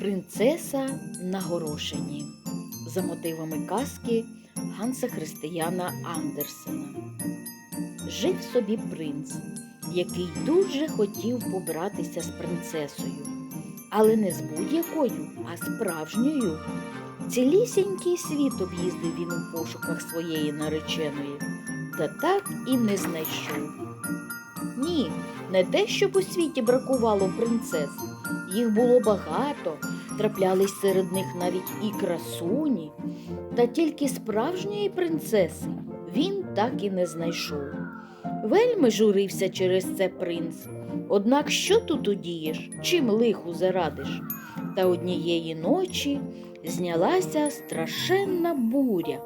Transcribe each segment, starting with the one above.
Принцеса на горошині за мотивами казки Ганса Християна Андерсена. Жив собі принц, який дуже хотів побратися з принцесою, але не з будь-якою, а справжньою. Цілісінький світ об'їздив він у пошуках своєї нареченої, та так і не знайшов. Ні, не те, щоб у світі бракувало принцес. Їх було багато, траплялись серед них навіть і красуні, та тільки справжньої принцеси він так і не знайшов. Вельми журився через це принц. Однак що тут удієш, чим лиху зарадиш? Та однієї ночі знялася страшенна буря,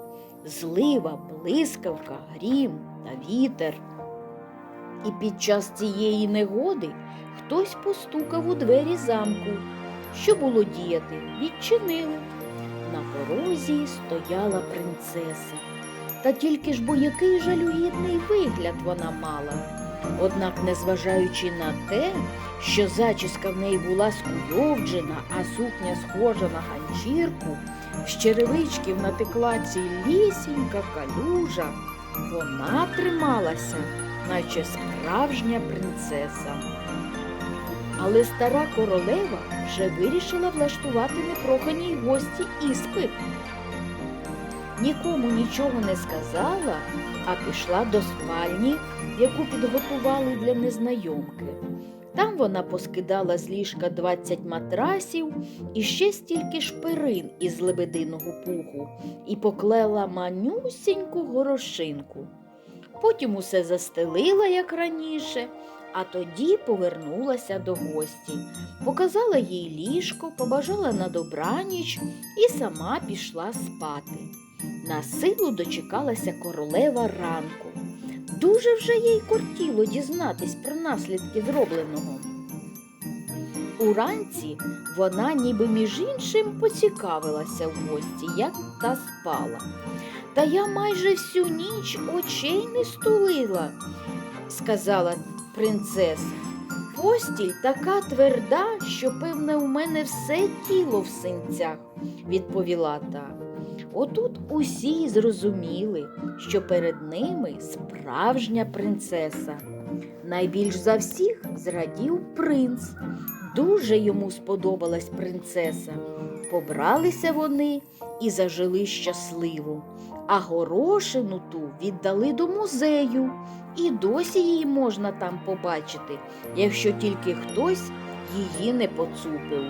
злива, блискавка, грім та вітер. І під час цієї негоди хтось постукав у двері замку. Що було діяти? Відчинили. На порозі стояла принцеса. Та тільки ж бо який жалюгідний вигляд вона мала. Однак, незважаючи на те, що зачіска в неї була скуйовджена, а сукня схожа на ганчірку, з черевичків натекла цілісінька калюжа, вона трималася, наче справжня принцеса. Але стара королева вже вирішила влаштувати непроханій гості іспит. Нікому нічого не сказала, а пішла до спальні, яку підготували для незнайомки. Там вона поскидала з ліжка 20 матрасів і ще стільки шпирин із лебединого пуху і поклала манюсіньку горошинку. Потім усе застелила, як раніше, а тоді повернулася до гості, показала їй ліжко, побажала на добраніч і сама пішла спати. На силу дочекалася королева ранку. Дуже вже їй кортіло дізнатись про наслідки зробленого. Уранці вона, ніби між іншим, поцікавилася в гості, як та спала. Та я майже всю ніч очей не стулила, сказала принцеса. Постіль така тверда, що, певне, у мене все тіло в синцях, відповіла та. Отут усі зрозуміли, що перед ними справжня принцеса. Найбільш за всіх зрадів принц. Дуже йому сподобалась принцеса. Побралися вони і зажили щасливо, а горошину ту віддали до музею, і досі її можна там побачити, якщо тільки хтось її не поцупив.